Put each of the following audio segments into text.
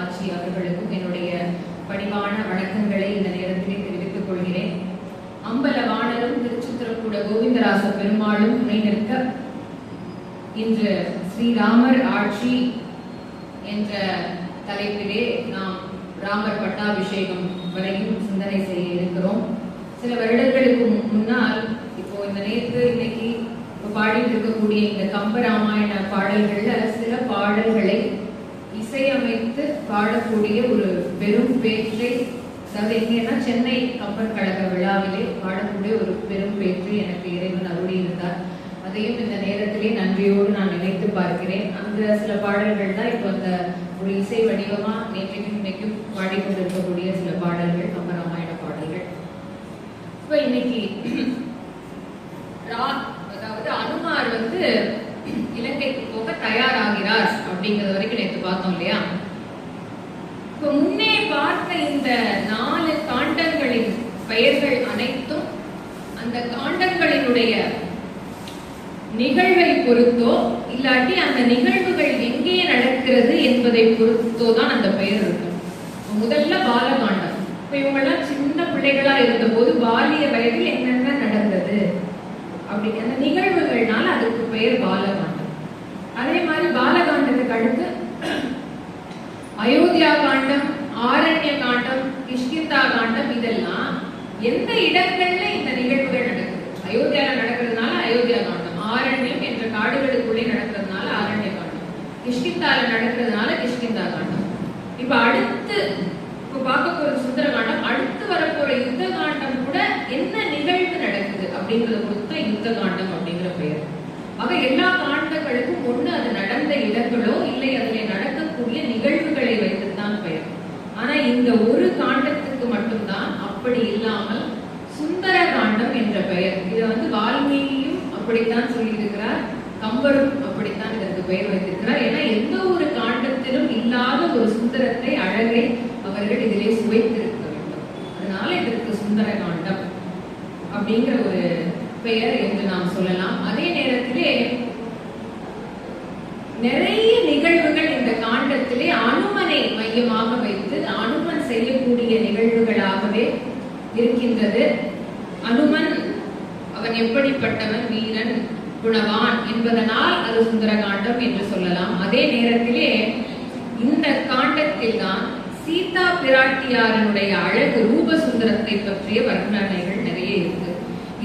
ஆட்சி அவர்களுக்கும் என்னுடைய பணிவான வணக்கங்களை இந்த நேரத்திலே தெரிவித்துக் கொள்கிறேன். அம்பலவாணரும் திருச்சித்திரக்கூட கோவிந்தராச பெருமாளும் துணை நிற்க இன்று ஸ்ரீராமர் ஆட்சி என்ற தலைப்பிலே நாம் ராமர் பட்டாபிஷேகம் வரையும் சிந்தனை செய்ய இருக்கிறோம். சில வருடங்களுக்கு முன்னால் இப்போ இந்த நேற்று இன்னைக்கு பாடிட்டு இருக்கக்கூடிய இந்த கம்ப ராமாயண பாடல்கள்ல சில பாடல்களை இசையமைத்து பாடக்கூடிய ஒரு பெரும் பேற்றை அதாவது எங்கன்னா சென்னை கம்பன் கழக விழாவிலே பாடக்கூடிய ஒரு பெரும் பேற்று எனக்கு இறைவன் அருளி இருந்தார் அதையும் இந்த நேரத்திலே நன்றியோடு நான் நினைத்து பார்க்கிறேன். அந்த சில பாடல்கள் தான் இப்போ அந்த ஒரு இசை வடிவமா நேற்றைக்கும் இன்னைக்கும் பாடிக்கொண்டிருக்கக்கூடிய சில பாடல்கள் கம்பராமாயண பாடல்கள். இப்போ இன்னைக்கு ரா- அதாவது அனுமார் வந்து இலங்கைக்கு போக தயாராகிறார் அப்படிங்கறது வரைக்கும் நேற்று பார்த்தோம் இல்லையா? இப்ப முன்னே பார்த்த இந்த நாலு காண்டங்களின் பெயர்கள் அனைத்தும் அந்த காண்டங்களினுடைய நிகழ்வை பொறுத்தோ இல்லாட்டி அந்த நிகழ்வுகள் எங்கே நடக்கிறது என்பதை பொறுத்தோ தான் அந்த பெயர் இருக்கும். முதல்ல பாலகாண்டம். இப்ப இவங்கெல்லாம் சின்ன பிள்ளைகளா இருந்தபோது பாலிய வயதில் என்னென்ன நடந்தது? அப்படி அந்த நிகழ்வுகள்னால அதுக்கு பெயர் பாலகாண்டம். அதே மாதிரி பாலகாண்டத்துக்கு அடுத்து அயோத்தியா காண்டம் ஆரண்ய காண்டம் கிஷ்கிந்தா காண்டம் இதெல்லாம் எந்த இடங்கள்ல இந்த நிகழ்வுகள் நடக்குது? அயோத்தியால நடக்கிறதுனால அயோத்தியா காண்டம் ஆரண்யம் என்ற காடுகளுக்குள்ளே நடக்கிறதுனால ஆரண்ய காண்டம் கிஷ்கிந்தால நடக்கிறதுனால கிஷ்கிந்தா காண்டம் இப்ப அடுத்து இப்ப பார்க்க போற சுந்தர காண்டம் அடுத்து வரப்போற யுத்த காண்டம் கூட என்ன நிகழ்வு நடக்குது அப்படிங்கறத பொறுத்து யுத்த காண்டம் அப்படிங்கிற பெயர். ஆக எல்லா காண்டங்களுக்கும் ஒண்ணு அது நடந்த இடங்களோ இல்லை அதிலே நடக்கக்கூடிய நிகழ்வுகள் வைத்துத்தான் பெயர் ஆனா இந்த ஒரு காண்டத்துக்கு மட்டும்தான் அப்படி இல்லாமல் சுந்தர காண்டம் என்ற பெயர். இதை வந்து வால்மீகியும் அப்படித்தான் சொல்லியிருக்கிறார். கம்பரும் அப்படித்தான் இதற்கு பெயர் வைத்திருக்கிறார். ஏன்னா எந்த ஒரு காண்டத்திலும் இல்லாத ஒரு சுந்தரத்தை அழகை அவர்கள் இதிலே சுவைத்திருக்க வேண்டும். அதனால இதற்கு சுந்தர காண்டம் அப்படிங்கிற ஒரு பெயர் என்று நாம் சொல்லலாம். அதே நேரத்திலே நிறைய நிகழ்வுகள் இந்த காண்டத்திலே அனுமனை மையமாக வைத்து அனுமன் செய்யக்கூடிய நிகழ்வுகளாகவே இருக்கின்றது. அனுமன் அவன் எப்படிப்பட்டவன்? வீரன் குணவான் என்பதனால் அது சுந்தரகாண்டம் என்று சொல்லலாம். அதே நேரத்திலே இந்த காண்டத்தில் தான் சீதா பிராட்டியாரனுடைய அழகு ரூப சுந்தரத்தை பற்றிய வர்ணனைகள் நிறைய இருக்கு.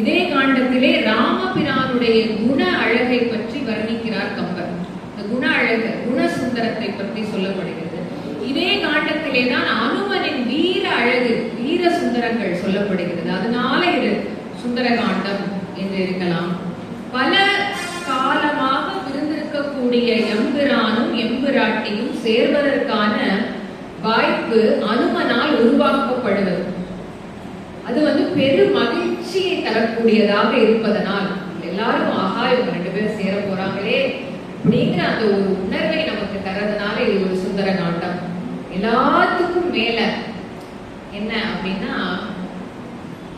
இதே காண்டத்திலே ராமபிரானுடைய குண அழகை பற்றி வர்ணிக்கிறார் கம்பர். இந்த குண அழகு குண சுந்தரத்தை பற்றி சொல்லப்படுகிறது. இதே காண்டத்திலே தான் அனுமனின் வீர அழகு வீர சுந்தரங்கள் சொல்லப்படுகிறது. அதனால இது சுந்தர காண்டம் என்று இருக்கலாம். பல காலமாக விருந்திருக்கக்கூடிய எம்பிரானும் எம்பிராட்டியும் சேர்வதற்கான வாய்ப்பு அனுமனால் உருவாக்கப்படுவது. அது வந்து பெரு மகிழ்ச்சியை தரக்கூடியதாக இருப்பதனால் எல்லாரும் ஆகா இவங்க ரெண்டு பேரும் சேர போறாங்களே அப்படிங்கிற அந்த ஒரு உணர்வை நமக்கு தரதுனால இது ஒரு சுந்தர காண்டம் எல்லாத்துக்கும் மேல என்ன அப்படின்னா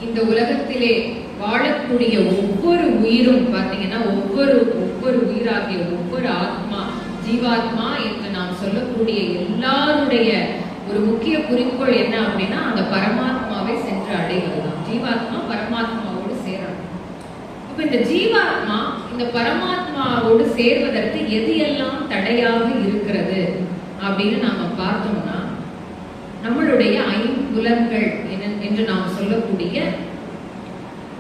இந்த உலகத்திலே வாழக்கூடிய ஒவ்வொரு உயிரும் பாத்தீங்கன்னா ஒவ்வொரு ஒவ்வொரு உயிராகிய ஒவ்வொரு ஆத்மா ஜீவாத்மா என்று நாம் சொல்லக்கூடிய எல்லாருடைய ஒரு முக்கிய குறிக்கோள் என்ன அப்படின்னா அந்த பரமாத்மாவை சென்று அடைவதுதான். ஜீவாத்மா பரமாத்மாவோடு சேரணும் இப்ப இந்த ஜீவாத்மா இந்த பரமாத்மாவோடு சேர்வதற்கு எது எல்லாம் தடையாக இருக்கிறது? அப்படின்னு நாம பார்த்தோம்னா நம்மளுடைய ஐம்புலன்கள் என்ன- என்று நாம் சொல்லக்கூடிய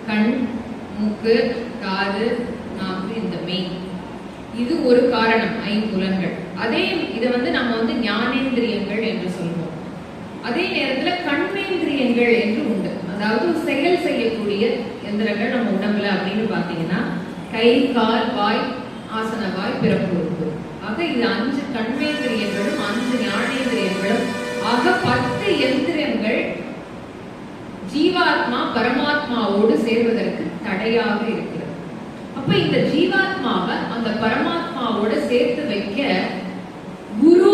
கண் மூக்கு காது நாக்கு இந்த மெய். இது ஒரு காரணம் ஐம்புலன்கள் அதே இதை வந்து நம்ம வந்து ஞானேந்திரியங்கள் என்று சொல்வோம். அதே நேரத்தில் கண்மேந்திரியங்கள் என்று உண்டு. அதாவது செயல் செய்யக்கூடிய எந்திரங்கள் நம்ம உடம்புல அப்படின்னு பார்த்தீங்கன்னா கை கால் வாய் ஆசன வாய் பிறப்பு உறுப்பு. ஆக இது அஞ்சு கண்மேந்திரியங்களும் அஞ்சு ஞானேந்திரியங்களும். ஆக பத்து எந்திரங்கள் ஜீவாத்மா பரமாத்மாவோடு சேர்வதற்கு தடையாக இருக்கிறது. அப்ப இந்த ஜீவாத்மாவை அந்த பரமாத்மாவோட சேர்த்து வைக்க குரு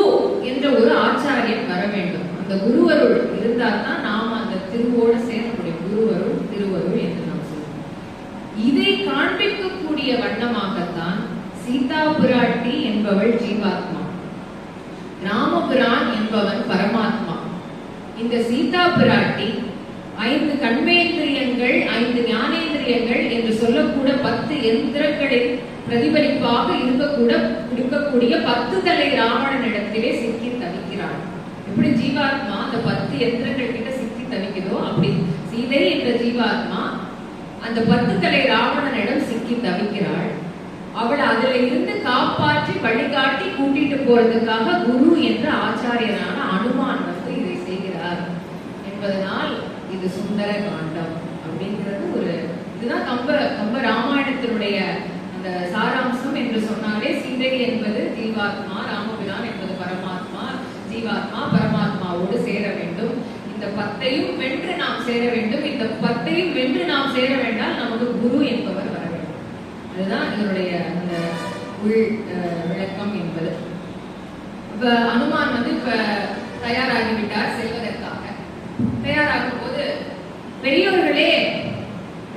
என்ற ஒரு ஆச்சாரியன் வர வேண்டும். அந்த குருவருள் இருந்தால் தான் நாம் அந்த திருவோடு சேர முடியும் குருவருள் திருவருள் என்று நாம் சொல்லுவோம் இதை காண்பிக்கக்கூடிய வண்ணமாகத்தான் சீதா புராட்டி என்பவள் ஜீவாத்மா. ராமபுரான் என்பவன் பரமாத்மா. இந்த சீதா புராட்டி ஐந்து கண்மேந்திரியங்கள் ஐந்து ஞானேந்திரியங்கள் என்று சொல்லக்கூட பத்து எந்திரங்களின் பிரதிபலிப்பாக இருக்கக்கூட இருக்கக்கூடிய பத்து தலை ராவணனிடத்திலே சிக்கி தவிக்கிறாள். எப்படி ஜீவாத்மா அந்த பத்து எந்திரங்கள் கிட்ட சிக்கி தவிக்குதோ அப்படி சீதை என்ற ஜீவாத்மா அந்த பத்து தலை ராவணனிடம் சிக்கி தவிக்கிறாள். அவளை அதுல இருந்து காப்பாற்றி வழிகாட்டி கூட்டிட்டு போறதுக்காக குரு என்ற ஆச்சாரியனான அனுமான் வந்து இதை செய்கிறார். என்பதனால் இது சுந்தர காண்டம் அப்படிங்கிறது ஒரு இதுதான் கம்ப கம்ப ராமாயணத்தினுடைய அந்த சாராம்சம் என்று சொன்னாலே சீதை என்பது ஜீவாத்மா ராமபிரான் என்பது பரமாத்மா ஜீவாத்மா பரமாத்மாவோடு சேர வேண்டும். இந்த பத்தையும் வென்று நாம் சேர வேண்டும். இந்த பத்தையும் வென்று நாம் சேர வேண்டால் நமக்கு குரு என்பவர் இதுதான் இதனுடைய அந்த உள் அஹ், விளக்கம் என்பது. இப்ப அனுமான் வந்து இப்ப தயாராகிவிட்டார் செல்வதற்காக. தயாராகும் போது பெரியோர்களே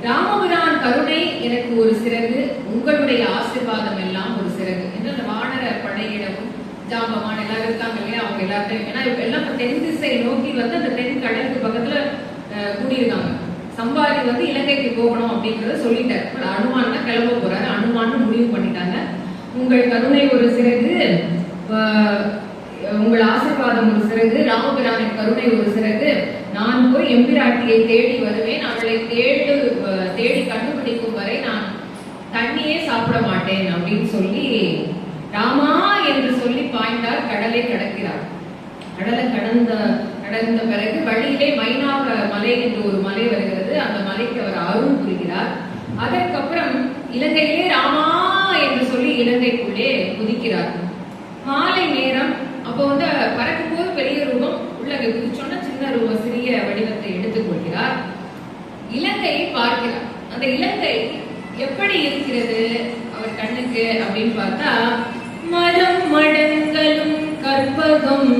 ராமபிரான் கருணை எனக்கு ஒரு சிறகு உங்களுடைய ஆசீர்வாதம் எல்லாம் ஒரு சிறகு. என்ன அந்த வானர படையிடமும் ஜாம்பவான் எல்லாரும் இருக்காங்க இல்லையா? அவங்க எல்லாத்தையும் ஏன்னா இப்ப எல்லாம் தென் திசை நோக்கி வந்து அந்த தென் கடலுக்கு பக்கத்துல அஹ், கூடியிருக்காங்க. சம்பாதி வந்து இலங்கைக்கு போகணும் அப்படிங்கறத சொல்லிட்டார். அனுமான் தான் கிளம்ப போறாரு. அனுமான் முடிவு பண்ணிட்டாங்க. உங்கள் கருணை ஒரு சிறகு உங்கள் ஆசீர்வாதம் ஒரு சிறகு ராமபிரானின் கருணை ஒரு சிறகு. நான் போய் எம்பிராட்டியை தேடி வருவேன். அவளை தேடு தேடி கண்டுபிடிக்கும் வரை நான் தண்ணியே சாப்பிட மாட்டேன் அப்படின்னு சொல்லி ராமா என்று சொல்லி பாய்ந்தார். கடலை கடக்கிறார். கடலை கடந்த கடந்த பிறகு வழியிலே மைனாக மலை என்று ஒரு மலை வருகிறது. அந்த மலைக்கு அவர் அருள் புரிகிறார். அதற்கப்புறம் இலங்கையிலே ராமா என்று சொல்லி இலங்கைக்குள்ளே குதிக்கிறார். மாலை நேரம் அப்போ வந்து பறக்கும் போது பெரிய ரூபம் உள்ள குதிச்சோன்னா சின்ன ரூபம் சிறிய வடிவத்தை எடுத்துக் கொள்கிறார். இலங்கையை பார்க்கிறார். அந்த இலங்கை எப்படி இருக்கிறது? அவர் கண்ணுக்கு அப்படின்னு பார்த்தா மரம் மடங்களும் கற்பகம்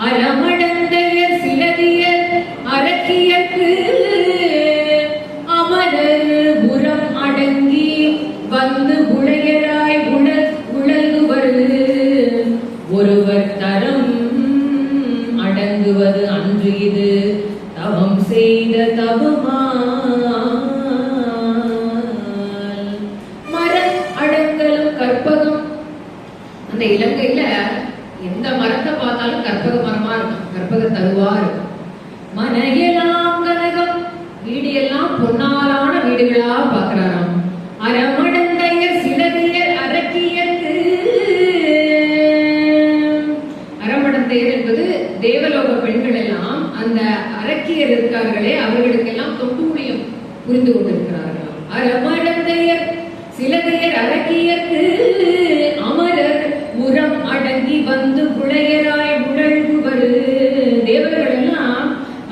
அறமடந்தையர் சிலதியர் அரக்கியற்கு அமரர் புறம் அடங்கி வந்து உளையராய் உணர் உழங்குவர் ஒருவர் தரம் அடங்குவது அன்று இது தவம் செய்த தவமா?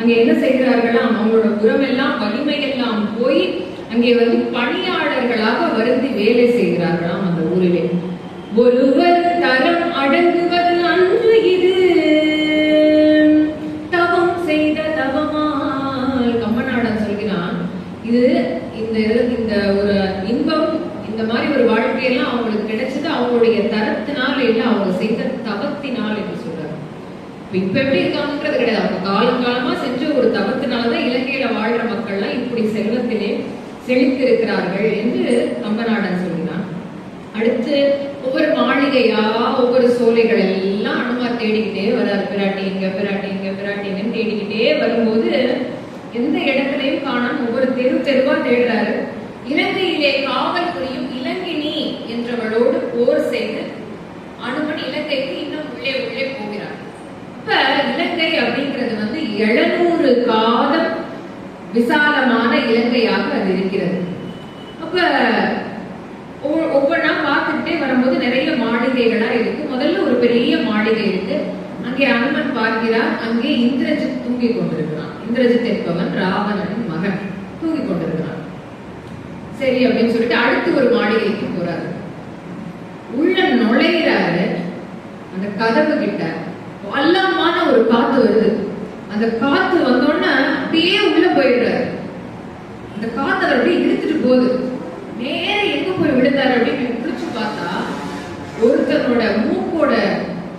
அங்கே என்ன செய்கிறார்களாம் அவங்களோட உரம் எல்லாம் வலிமை எல்லாம் போய் அங்கே வந்து பணியாளர்களாக வருந்தி வேலை செய்கிறார்களாம் அந்த ஊரிலே. ஒருவர் தரம் அடங்குவது அன்று இது. தவம் செய்த தவமால் கம்மநாடன் சொல்கிறான். இது இந்த இது- இந்த ஒரு இன்பம் இந்த மாதிரி ஒரு வாழ்க்கையெல்லாம் அவங்களுக்கு கிடைச்சது. அவங்களுடைய தரத்தினால இல்ல அவங்க செய்த தவத்தினால் என்று சொல்றாங்க இப்ப எப்படி இருக்காங்கன்றது கிடையாது அவங்க காலம் காலமா செஞ்ச ஒரு தவத்தினாலதான் இலங்கையில வாழ்ற மக்கள்லாம் இப்படி செல்வத்திலே செழித்திருக்கிறார்கள் என்று கம்பநாடன் சொல்கிறான். அடுத்து ஒவ்வொரு மாளிகையா ஒவ்வொரு சோலைகள் எல்லாம் அனுமார் தேடிக்கிட்டே வராது பிராட்டி இங்க பிராட்டி இங்க பிராட்டிங்கன்னு தேடிக்கிட்டே வரும்போது எந்த இடத்துலையும் காணாம ஒவ்வொரு தெரு தெருவா தேடுறாரு. இலங்கையிலே காவல் புரியும் இலங்கினி என்றவளோடு போர் செய்து அனுமன் இலங்கைக்கு இன்னும் உள்ளே உள்ளே போகிறார் இப்ப இலங்கை அப்படிங்கிறது வந்து எழுநூறு காதம் விசாலமான இலங்கையாக அது இருக்கிறது. அப்ப ஒவ்வொ- ஒவ்வொன்றா பார்த்துக்கிட்டே வரும்போது நிறைய மாளிகைகளா இருக்கு. முதல்ல ஒரு பெரிய மாளிகை இருக்கு. அங்கே அனுமன் பார்க்கிறார். அங்கே இந்திரஜித் தூங்கிக் கொண்டிருக்கிறான். இந்திரஜித் என்பவன் ராவணனின் மகன். தூங்கி கொண்டிருக்கிறான். சரி அப்படின்னு சொல்லிட்டு அடுத்து ஒரு மாளிகைக்கு போறாரு. உள்ள நுழையிறாரு. அந்த கதவு கிட்ட வல்லமான ஒரு காத்து வருது. அந்த காத்து வந்தோடனே அப்படியே உள்ள போயிடுறாரு. அந்த காத்து அவர் அப்படியே இழுத்துட்டு போகுது. நேர எங்க விழுந்தாரு அப்படின்னு குறிச்சு பார்த்தா ஒருத்தனோட மூக்கோட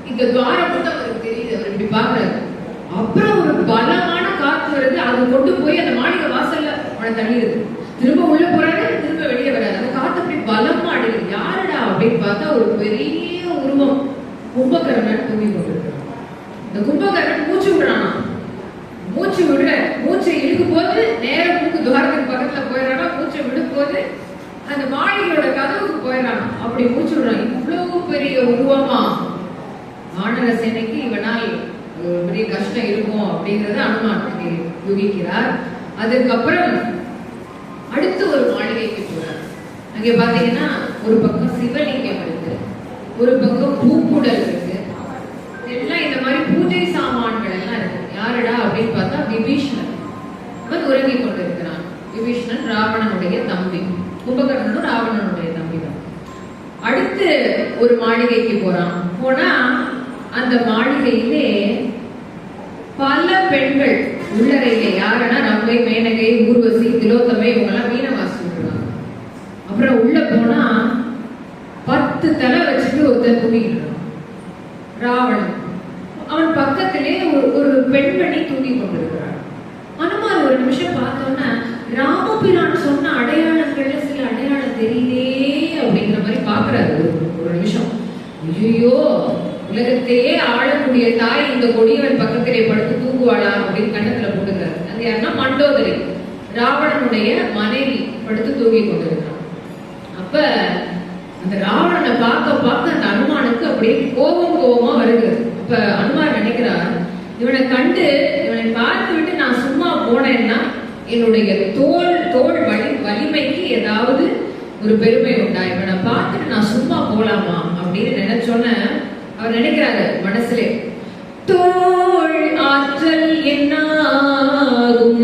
இந்த துவாரம் மட்டும் அவருக்கு தெரியுது அவர் இப்படி பாக்குறாரு அப்புறம் ஒரு பலமான காத்து வருது அது கொண்டு போய் அந்த மாளிகை வாசல்ல அவனை தள்ளிடுது. திரும்ப உள்ள போறாரு திரும்ப வெளியே வராது அந்த காத்து அப்படி பலமா அடிக்குது யாருடா அப்படின்னு பார்த்தா ஒரு பெரிய உருவம் கும்பகர்ணன் தூங்கி கொண்டிருக்கிறான் இந்த கும்பகர்ணன் மூச்சு விடுறானா மூச்சு விடுற மூச்சை இழுக்கும் போது நேர மூக்கு துவாரத்துக்கு பக்கத்துல போயிடறானா மூச்சை விடும் போது அந்த மாளிகையோட கதவுக்கு போயிடறான் அப்படி மூச்சு விடுறான் இவ்வளவு பெரிய உருவமா வானர சேனைக்கு இவனால் ஒரு பெரிய கஷ்டம் இருக்கும் அப்படிங்கறத அனுமான் இங்கே யூகிக்கிறார் அதுக்கப்புறம் அடுத்து ஒரு மாளிகைக்கு போறார். அங்கே பாத்தீங்கன்னா ஒரு பக்கம் சிவலிங்கம் இருக்கு ஒரு பக்கம் பூக்குடல் இருக்கு. எல்லாம் இந்த மாதிரி பூஜை சாமான்கள் எல்லாம் இருக்கு. யாருடா அப்படின்னு பார்த்தா விபீஷ்ணன் அவன் உறங்கி கொண்டிருக்கிறான் விபீஷ்ணன் ராவணனுடைய தம்பி கும்பகர்ணனும் ராவணனுடைய தம்பி தான் அடுத்து ஒரு மாளிகைக்கு போறான். போனா அந்த மாளிகையிலே பல பெண்கள் உள்ளறையில யாருன்னா நம்மை மேனகை ஊர்வசி திலோத்தமை இவங்கெல்லாம் மீனவாசி வாசிச்சுட்டு அப்புறம் உள்ள போனா பத்து தலை வச்சுட்டு ஒருத்தர் தூங்கிடுறான் ராவணன். அவன் பக்கத்திலே ஒரு ஒரு பெண்மணி தூங்கி கொண்டிருக்கிறான் அனுமார் ஒரு நிமிஷம் பார்த்தோன்னா ராமபிரான் சொன்ன அடையாளங்கள்ல சில அடையாளம் தெரியுதே அப்படிங்கிற மாதிரி பாக்குறாரு ஒரு ஒரு நிமிஷம். ஐயோ உலகத்தையே ஆளக்கூடிய தாய் இந்த கொடியவன் பக்கத்திலே படுத்து தூங்குவாளா அப்படின்னு கண்ணத்துல போட்டுக்கிறார். அது யாருன்னா மண்டோதரி. ராவணனுடைய மனைவி படுத்து தூங்கி கொண்டிருக்கிறான் அப்ப அந்த ராவணனை பார்க்க பார்க்க அந்த அனுமானுக்கு அப்படியே கோபம் கோபமா வருகிறது அப்ப அனுமான் நினைக்கிறார் இவனை கண்டு இவனை பார்த்து விட்டு நான் சும்மா போனேன்னா என்னுடைய தோல் தோல் வலி வலிமைக்கு ஏதாவது ஒரு பெருமை உண்டா? இவனை பார்த்துட்டு நான் சும்மா போலாமா? அப்படின்னு நினைச்சோன்ன அவர் நினைக்கிறாங்க மனசுலே. தோல் ஆற்றல் என்னாகும்?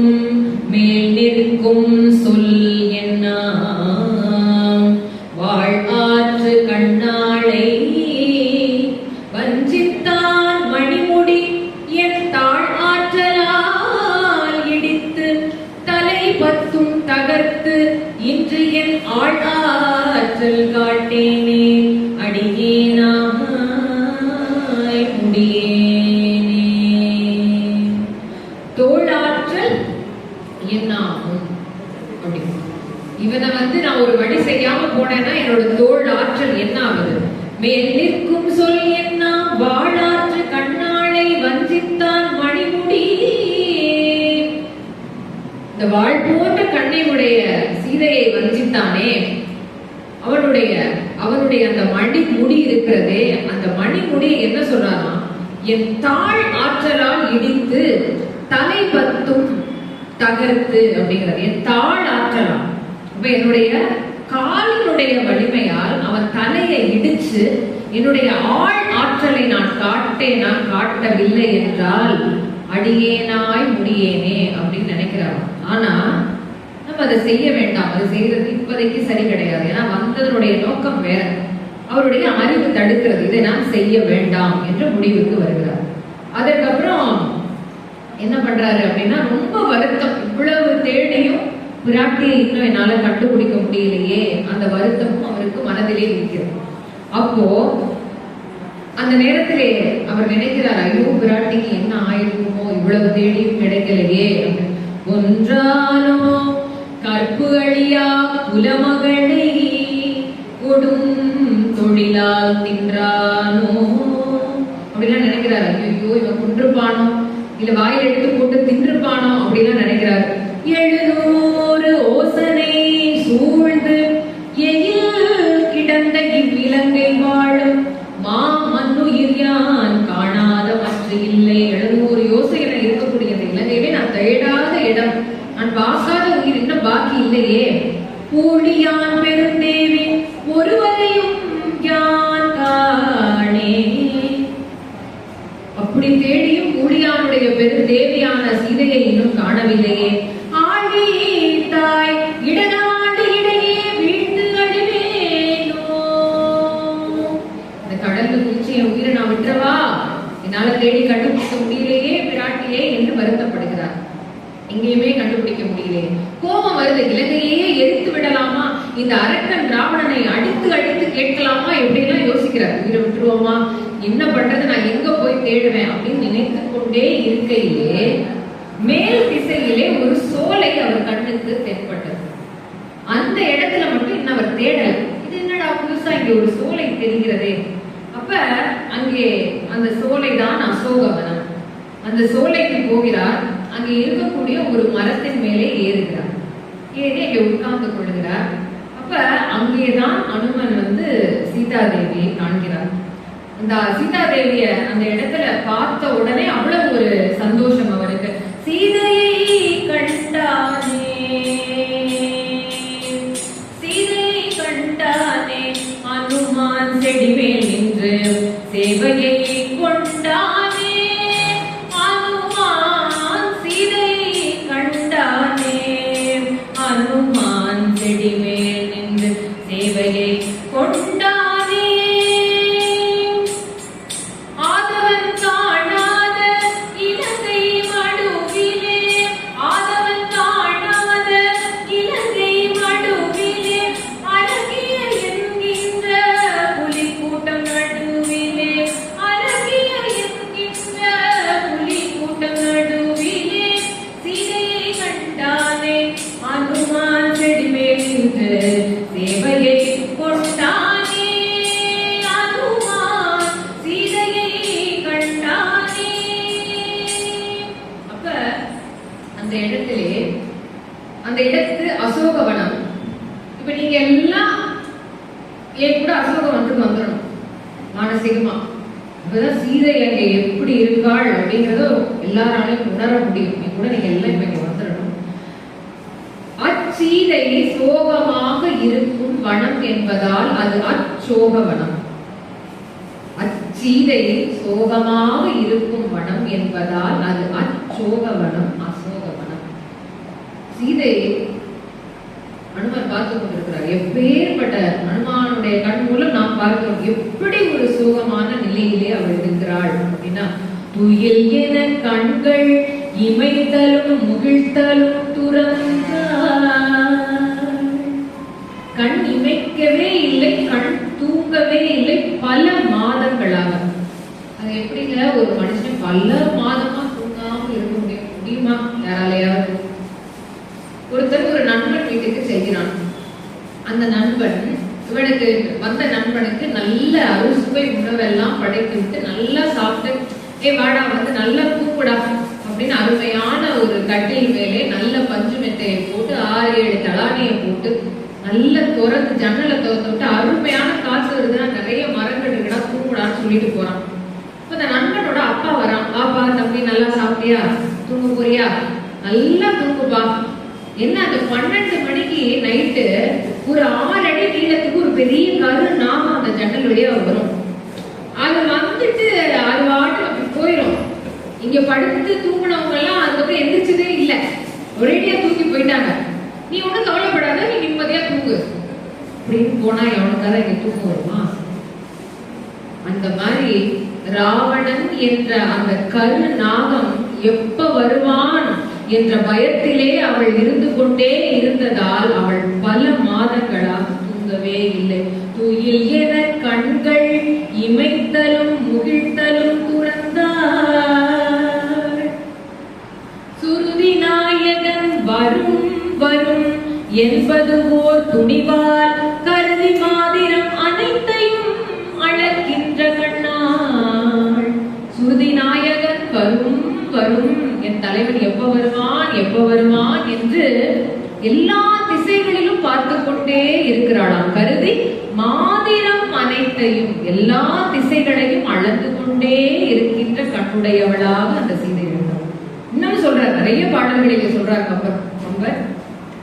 அடியேனாய் முடியேனே தோளாற்றல் என்னாகும்? அப்படி இவனை வந்து நான் ஒரு வழி செய்யாம போனேன்னா என்னோட தோல் ஆற்றல் என்ன ஆகுது மேல் நிற்கும் சொல் என்ன? வாழாற்று கண்ணாளை வஞ்சித்தான் மணிமுடி. இந்த வாழ் போன்ற கண்ணை உடைய சீதையை வஞ்சித்தானே? அவனுடைய அவனுடைய அந்த மணி முடி இருக்கிறதே அந்த மணி முடி என்ன சொல்றாராம் என் தாழ் ஆற்றலால் இடித்து தலை பத்தும் தகர்த்து அப்படிங்கிறது என் தாழ் ஆற்றலாம் அப்ப என்னுடைய காலினுடைய வலிமையால் அவன் தலையை இடிச்சு என்னுடைய ஆள் ஆற்றலை நான் காட்டேனா காட்டவில்லை என்றால் அடியேனாய் முடியேனே அப்படின்னு நினைக்கிறார். ஆனா நம்ம அதை செய்ய வேண்டாம். அது செய்யறது இப்போதைக்கு சரி கிடையாது. ஏன்னா வந்ததனுடைய நோக்கம் வேற. அவருடைய அறிவு தடுக்கிறது. இதை நான் செய்ய வேண்டாம் என்ற முடிவுக்கு வருகிறார். அதற்கப்புறம் என்ன பண்றாரு அப்படின்னா ரொம்ப வருத்தம். இவ்வளவு தேடியும் பிராட்டியை இன்னும் என்னால கண்டுபிடிக்க முடியலையே. அந்த வருத்தமும் அவருக்கு மனதிலே இருக்கிறது. அப்போ அந்த நேரத்திலே அவர் நினைக்கிறார் ஐயோ பிராட்டிக்கு என்ன ஆயிருக்குமோ? இவ்வளவு தேடியும் கிடைக்கலையே. ஒன்றானோ கற்பு அழியா குலமகளை கொடும் தொழிலால் தின்றானோ? அப்படிலாம் நினைக்கிறாரு. ஐயோ இவன் கொன்றுப்பானோ? இல்ல வாயில் எடுத்து போட்டு தின்றுப்பானோ? அப்படிலாம் நினைக்கிறாரு. எழுதும் அப்படின்னு கொண்டே இருக்கையிலே மேல் திசையிலே ஒரு சோலை அவர் கண்ணுக்கு தென்பட்டது. அந்த இடத்துல மட்டும் இன்னும் அவர் தேடல. இது என்னடா புதுசா இங்க ஒரு சோலை தெரிகிறதே? அப்ப அங்கே அந்த சோலை தான் அசோகவனம். அந்த சோலைக்கு போகிறார். அங்கே இருக்கக்கூடிய ஒரு மரத்தின் மேலே ஏறுகிறார். ஏறி அங்கே உட்கார்ந்து கொள்கிறார். அப்ப அங்கேதான் அனுமன் வந்து சீதாதேவியை காண்கிறார். இந்த சீதா தேவிய அந்த இடத்துல பார்த்த உடனே அவ்வளவு ஒரு சந்தோஷம் அவருக்கு. சீதையை கண்டானே சீதையை கண்டானே அனுமான் செடிமேல் நின்று சேவையை மானசீகமா அப்பதான் சீதை அங்க எப்படி இருக்காள் அப்படிங்கறத எல்லாராலையும் உணர முடியும். நீ கூட நீங்க எல்லாம் இப்ப இங்க வந்துடணும். அச்சீதை சோகமாக இருக்கும் வனம் என்பதால் அது அச்சோக வனம். அச்சீதை சோகமாக இருக்கும் வனம் என்பதால் அது அச்சோக வனம் அசோக வனம். சீதையை அனுமன் பார்த்து கொண்டிருக்கிறார் எப்பேற்பட்ட அனுமானுடைய கண் மூலம் நாம் பார்க்கிறோம். எப்படி ஒரு சோகமான நிலையிலே அவள் இருக்கிறாள் அப்படின்னா துயில் என கண்கள் இமைத்தலும் முகிழ்த்தலும் துறந்தாள். கண் இமைக்கவே இல்லை கண் தூங்கவே இல்லை பல மாதங்களாக. அது எப்படிங்க? ஒரு மனுஷன் பல மாதம் தூங்காம இருக்க முடியும் முடியுமா யாராலையாவது ஒருத்தர் ஒரு நண்பன் வீட்டுக்கு செல்கிறான் அந்த நண்பன் இவனுக்கு வந்த நண்பனுக்கு நல்ல அறுசுவை உணவெல்லாம் படைத்து விட்டு நல்லா சாப்பிட்டு ஏ வாடா வந்து நல்லா கூப்பிடா அப்படின்னு அருமையான ஒரு கட்டில் மேலே நல்ல பஞ்சு மெத்தையை போட்டு ஆறு ஏழு தலானியை போட்டு நல்ல திறந்து ஜன்னலை திறந்து விட்டு அருமையான காசு வருதுன்னா நிறைய மரங்கள் இருக்குடா கூப்பிடான்னு சொல்லிட்டு போறான். இப்ப இந்த நண்பனோட அப்பா வரான். பாப்பா தம்பி நல்லா சாப்பிட்டியா? தூங்க போறியா? நல்லா தூங்குப்பா. என்ன அந்த பன்னெண்டு மணிக்கு நைட்டு ஒரு ஆறு அடி நீளத்துக்கு ஒரு பெரிய கரு நாமம் அந்த ஜன்னல் வழியா வரும். அது வந்துட்டு அது வாட்டு அப்படி போயிடும் இங்க படுத்து தூங்கினவங்க எல்லாம் அதுக்கப்புறம் எந்திரிச்சதே இல்லை. ஒரேடியா தூக்கி போயிட்டாங்க. நீ ஒண்ணும் கவலைப்படாத நீ நிம்மதியா தூங்கு. அப்படின்னு போனா எவனுக்காக இங்க தூக்கம் வருமா? அந்த மாதிரி ராவணன் என்ற அந்த கரு நாகம் எப்ப வருவான் என்ற பயத்திலே அவள் இருந்து கொண்டே இருந்ததால் அவள் பல மாதங்களாக தூங்கவே இல்லை. துயில் என கண்கள் இமைத்தலும் முகிழ்த்தலும் துறந்தார் சுருதி நாயகன் வரும் வரும் என்பது ஓர் துணிவால் கருதி மாதிரம் அனைத்தையும் அழகின்ற கண்ணாள். சுருதி நாயகன் வரும் வரும் என் தலைவன் வருவான் என்று எல்லா திசைகளிலும் பார்த்து கொண்டே இருக்கிறாளாம். கருதி மாதிரம் அனைத்தையும் எல்லா திசைகளையும் அளந்து கொண்டே இருக்கின்ற கண்ணுடையவளாக அந்த சீதை இருந்தாள் இன்னும் சொல்றார். நிறைய பாடல்களிலே சொல்றார் கம்பர் கம்பர்.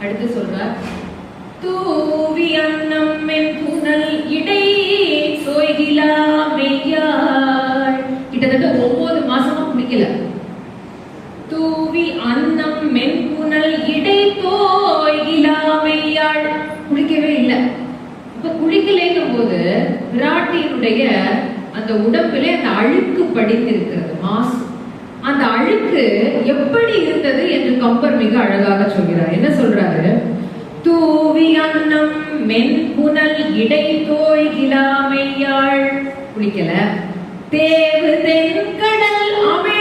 அடுத்து சொல்றார். தூவி அன்னம் புனல் இடை சோய்கிலா மெய்யாள். கிட்டத்தட்ட ஒன்பது மாசமா குடிக்கல புவி அன்னம் மென்புனல் இடை தோய்கிலா மெய்யாள் குளிக்கவே இல்லை. இப்ப குளிக்கலைங்கும் போது விராட்டியினுடைய அந்த உடம்பிலே அந்த அழுக்கு படிந்திருக்கிறது மாசு. அந்த அழுக்கு எப்படி இருந்தது என்று கம்பர் மிக அழகாக சொல்கிறார். என்ன சொல்றாரு? தூவி அன்னம் மென்புனல் இடை தோய்கிலாமையாள் குளிக்கல. தேவு தென்கடல் அமை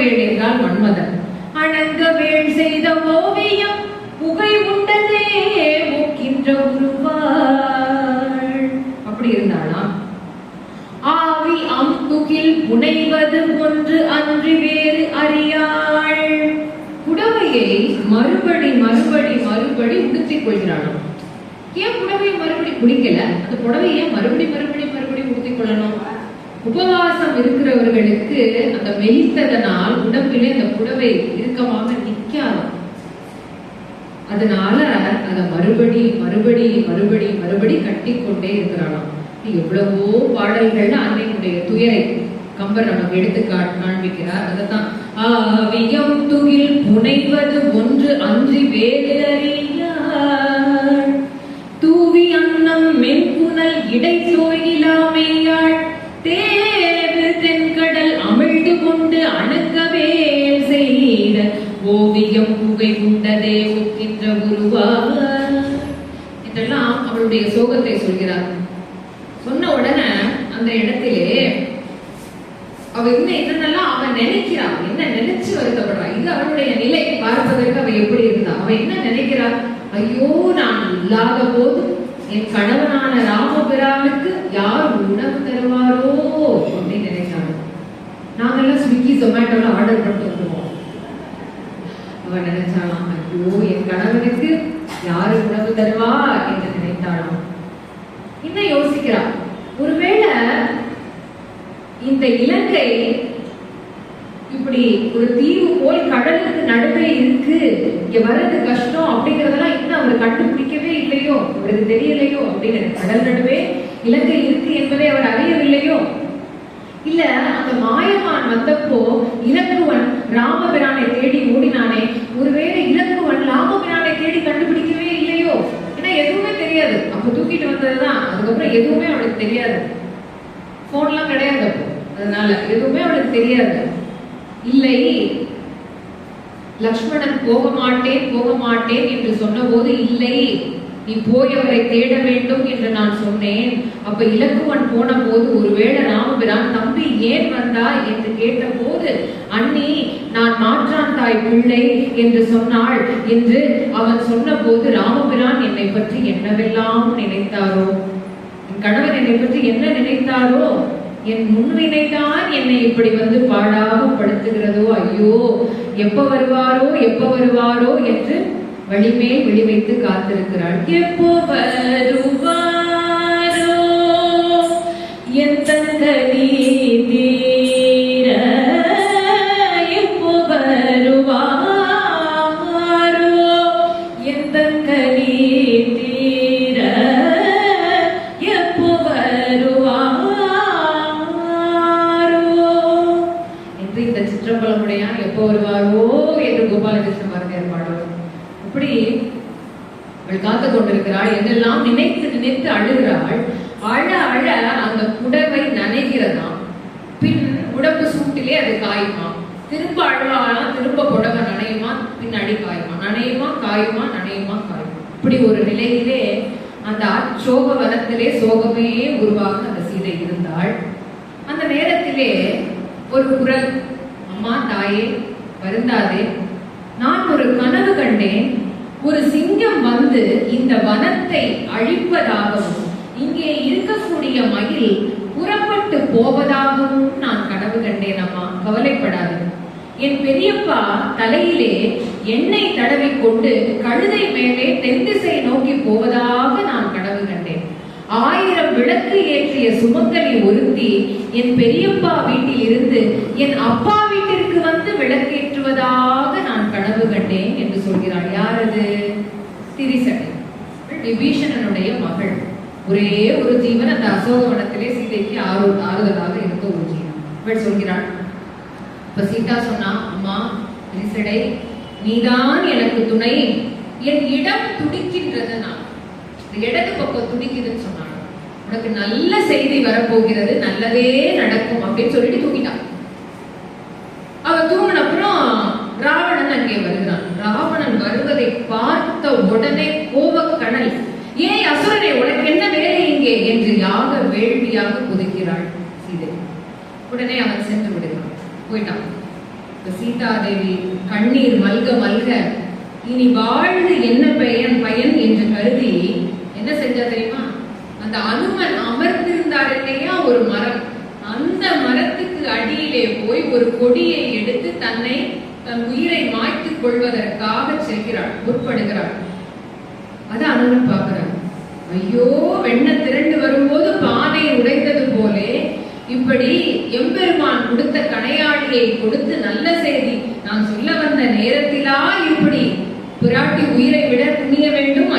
அணங்கவேள் என்றால் மன்மதன் இருக்கிறவர்களுக்கு அந்த மெலித்ததனால் உடம்பிலே அந்த புடவை இறுக்கமாக நிக்காது அதனால அதை மறுபடி மறுபடி மறுபடி மறுபடி கட்டிக்கொண்டே இருக்கிறாளாம். எவ்வளவோ பாடல்கள் அன்னையுடைய துயரை கம்பர் நமக்கு எடுத்து காண்பிக்கிறார். அதத்தான் ஆவியம் துகில் புனைவது ஒன்று அன்றி வேறு தூவி அன்னம் மென்புனல் இடை சோயிலாமையாள் ஓவியம் புகை உண்டதே ஒக்கின்ற உருவாள் இதெல்லாம் அவளுடைய சோகத்தை சொல்கிறார். சொன்ன உடனே அந்த இடத்திலே அவ இன்னும் என்னென்னலாம் அவ நினைக்கிறான் என்ன நினைச்சு வருத்தப்படுறான் இது அவனுடைய நிலை. பார்ப்பதற்கு அவ எப்படி இருந்தா? அவ என்ன நினைக்கிறான் ஐயோ நான் இல்லாத போது என் கணவனான ராமபிரானுக்கு யார் உணவு தருவாரோ அப்படின்னு நினைச்சாங்க. நாங்கெல்லாம் ஸ்விக்கி ஜொமேட்டோல ஆர்டர் பண்ணிட்டு வந்துருவோம் அவ நினைச்சாலாம் ஐயோ என் கணவனுக்கு யாரு உணவு தருவா என்று நினைத்தாளாம் இன்னும் யோசிக்கிறான் ஒருவேளை இந்த இலங்கை இப்படி ஒரு தீவு போல் கடலுக்கு நடுவே இருக்கு இங்க வர்றது கஷ்டம் அப்படிங்கறதெல்லாம் இன்னும் அவர் கண்டுபிடிக்கவே இல்லையோ? அவருக்கு தெரியலையோ? அப்படின்னு கடல் நடுவே இலங்கை இருக்கு என்பதை அவர் அறியவில்லையோ? இல்ல அந்த மாயமான் வந்தப்போ இலக்குவன் ராமபிரானை தேடி ஓடினானே. ஒருவேளை இலக்குவன் ராமபிரானை தேடி கண்டுபிடிக்கவே இல்லையோ? ஏன்னா எதுவுமே தெரியாது. அப்ப தூக்கிட்டு வந்ததுதான். அதுக்கப்புறம் எதுவுமே அவனுக்கு தெரியாது. போன்லாம் கிடையாது அப்போ. அதனால எதுவுமே அவனுக்கு தெரியாது. இல்லை லக்ஷ்மணன் போக மாட்டேன் போக மாட்டேன் என்று சொன்னபோது இல்லை நீ போய் அவரை தேட வேண்டும் என்று நான் சொன்னேன். அப்ப இலக்குவன் போன போது ஒருவேளை ராமபிரான் தம்பி ஏன் வந்தா என்று கேட்ட போது அண்ணி நான் தாய் பிள்ளை என்று சொன்னாள். என்று அவன் சொன்ன போது ராமபிரான் என்னை பற்றி என்னவெல்லாம் நினைத்தாரோ? என் கணவன் என்னை பற்றி என்ன நினைத்தாரோ? என் முன்வினைதான் என்னை இப்படி வந்து பாடாக படுத்துகிறதோ ஐயோ எப்ப வருவாரோ எப்ப வருவாரோ என்று வழிமேல் விழிவைத்து காத்திருக்கிறாள். எப்போ வருவாரோ? என் தங்கனி ஒரு சிங்கம் வந்து இந்த வனத்தை அழிப்பதாகவும் இங்கே இருக்கக்கூடிய மயில் புறப்பட்டு போவதாகவும் நான் கனவு கண்டேன் அம்மா. கவலைப்படாது என் பெரியப்பா தலையிலே எண்ணெய் தடவி கொண்டு கழுதை மேலே தென்திசை நோக்கி போவதாக நான் கனவு கண்டேன். ஆயிரம் விளக்கு ஏற்றிய சுமங்கலி ஒருத்தி என் பெரியப்பா வீட்டில் இருந்து என் அப்பா வீட்டிற்கு வந்து விளக்கேற்றுவதாக கனவு கண்டேன் என்று சொல்கிறாள் யார் அது திரிசடை விபீஷணனுடைய மகள். ஒரே ஒரு ஜீவன் அந்த அசோகவனத்திலே சீதைக்கு ஆறு ஆறுதலாக இருந்த ஒரு ஜீவன் இவள் சொல்கிறாள் இப்ப சீதா சொன்னா அம்மா திரிசடை நீதான் எனக்கு துணை. என் இடம் துடிக்கின்றது நான். இடது பக்கம் துடிக்குதுன்னு சொன்னாள் உனக்கு நல்ல செய்தி வரப்போகிறது நல்லதே நடக்கும் அப்படின்னு சொல்லிட்டு தூங்கிட்டான் அவ தூங்கின அப்புறம் ராவணன் அங்கே வருகிறான் ராவணன் வருவதை பார்த்த உடனே கோபக்கடல் ஏன் அசுரனை உனக்கு என்ன வேலை இங்கே என்று யாக வேள்வியாக புதைக்கிறாள் சீதை. உடனே அவன் சென்று விடுகிறான். போயிட்டான். இப்ப சீதாதேவி கண்ணீர் மல்க மல்க இனி வாழ்ந்து என்ன பெயன் பயன்? என்று கருதி என்ன செஞ்சா தெரியுமா? அந்த அனுமன் அமர்ந்திருந்தார் இல்லையா? ஒரு மரம். அந்த மரத்துக்கு அடியிலே போய் ஒரு கொடியை எடுத்து தன்னை தன் உயிரை மாய்த்துக் கொள்வதற்காக செல்கிறாள் முற்படுகிறாள். அது அனுமன் பார்க்கிறான். ஐயோ வெண்ண திரண்டு வரும்போது பா இப்படி எம்பெருமான் கொடுத்த கணையாளியை கொடுத்து நல்ல செய்தி. நான் சொல்ல வந்த நேரத்திலா இப்படி. பிராட்டி உயிரை விட துணிய வேண்டும்?